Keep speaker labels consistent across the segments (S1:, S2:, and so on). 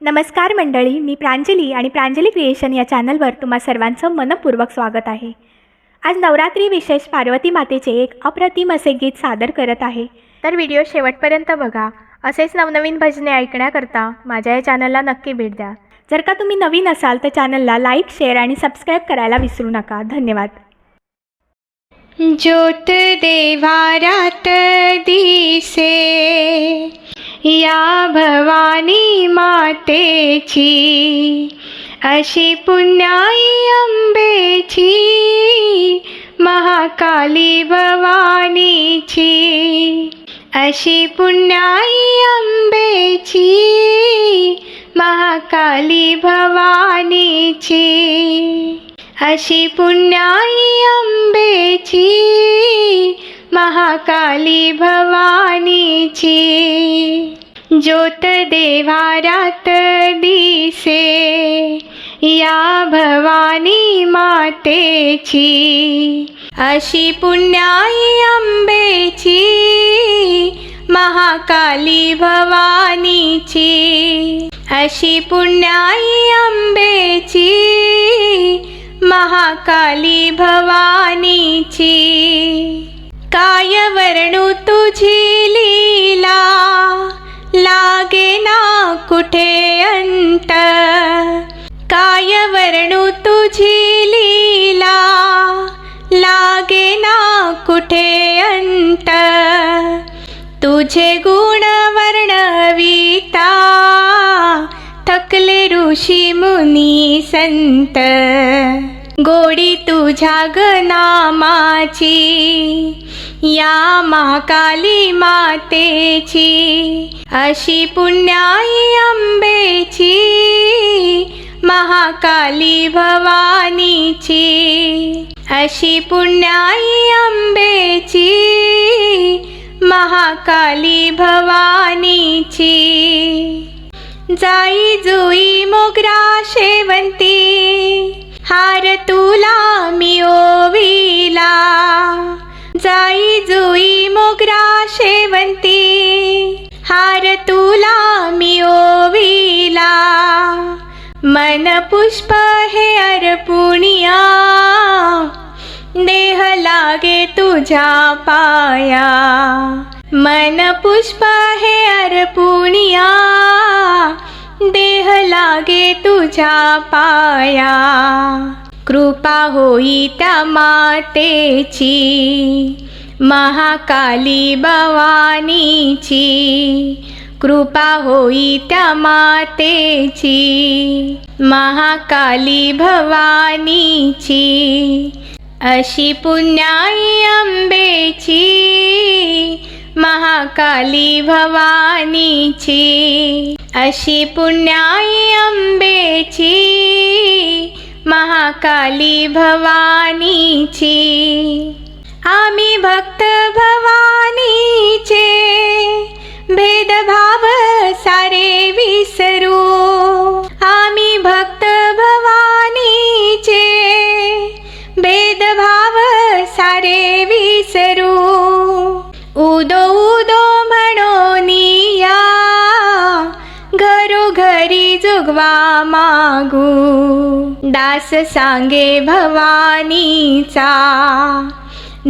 S1: नमस्कार मंडळी मी प्रांजली आणि प्रांजली क्रिएशन या चॅनलवर तुम्हा सर्वांचं मनपूर्वक स्वागत आहे. आज नवरात्री विशेष पार्वती मातेचे एक अप्रतिम असे गीत सादर करत आहे. तर व्हिडिओ शेवटपर्यंत बघा. असेच नवनवीन भजने ऐकण्याकरता माझ्या या चॅनलला नक्की भेट द्या. जर का तुम्ही नवीन असाल तर चॅनलला लाईक शेअर आणि सबस्क्राईब करायला विसरू नका. धन्यवाद.
S2: ज्योत देवारात दिसे या भवानी मातेची अशी पुण्याई अंबेची महाकाली भवानीची अशी पुण्याई अंबेची महाकाली भवानीची अशी पुण्याई अंबेची काली भवानीची. ज्योत देवारात दिसे. या भवानी मातेची. अशी पुण्याई अंबेची महाकाली भवानीची. अशी पुण्याई अंबेची महाकाली भवानीची. काय वर्णू तुझी लीला लागे ना कुठे अंत? काय वर्णू तुझी लीला लागे ना कुठे अंत? तुझे गुण वर्णविता थकले ऋषी मुनी संत. गोडी तुझ्या गनामाची या महाकाली मातेची अशी पुण्याई अंबेची महाकाली भवानीची अशी पुण्याई अंबेची महाकाली भवानीची. जाई जुई मोगरा शेवंती हार तुला मी हार तुला मी ओविला. मन पुष्प हे अर्पुणिया. देह लागे तुझ्या पाया. मन पुष्प हे अर्पुणिया. देह लागे तुझ्या पाया. कृपा होई त्या मातेची. महाकाली भवानीची कृपा होई त्या मातेची. महाकाली भवानीची अशी पुण्याई अंबेची महाकाली भवानीची अशी पुण्याई अंबेची महाकाली भवानीची. आम्ही भक्त भवानीचे भेदभाव सारे विसरू. आम्ही भक्त भवानीचे भेदभाव सारे विसरू. उदो उदो म्हणोनिया या घरोघरी जुगवा मागू. दास सांगे भवानीचा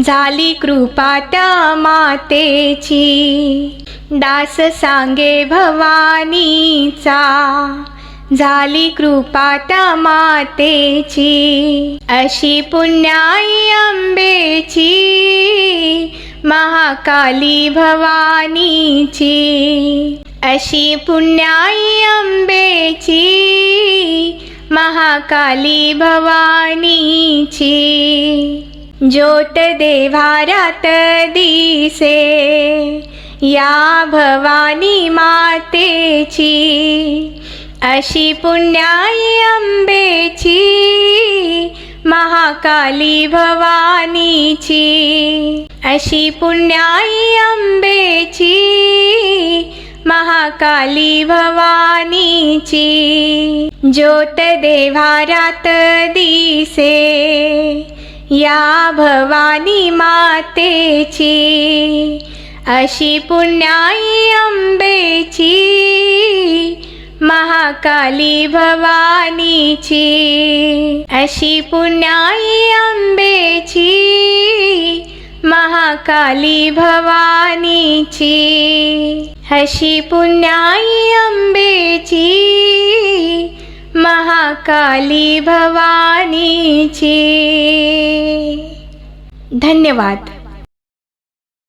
S2: झाली कृपा त्या मातेची. दास सांगे भवानीचा. झाली कृपा त्या मातेची. अशी पुण्याई अंबेची महाकाली भवानीची. अशी पुण्याई अंबेची महाकाली भवानीची. ज्योत देवारात दिसे या भवानी मातेची अशी पुण्याई अंबेची महाकाली भवानीची अशी पुण्याई अंबेची महाकाली भवानीची. ज्योत देवारात दिसे या भवानी मातेची अशी पुण्याई अंबेची महाकाली भवानीची अशी पुण्याई अंबेची महाकाली भवानीची अशी पुण्याई अंबेची काली भवानीची. धन्यवाद.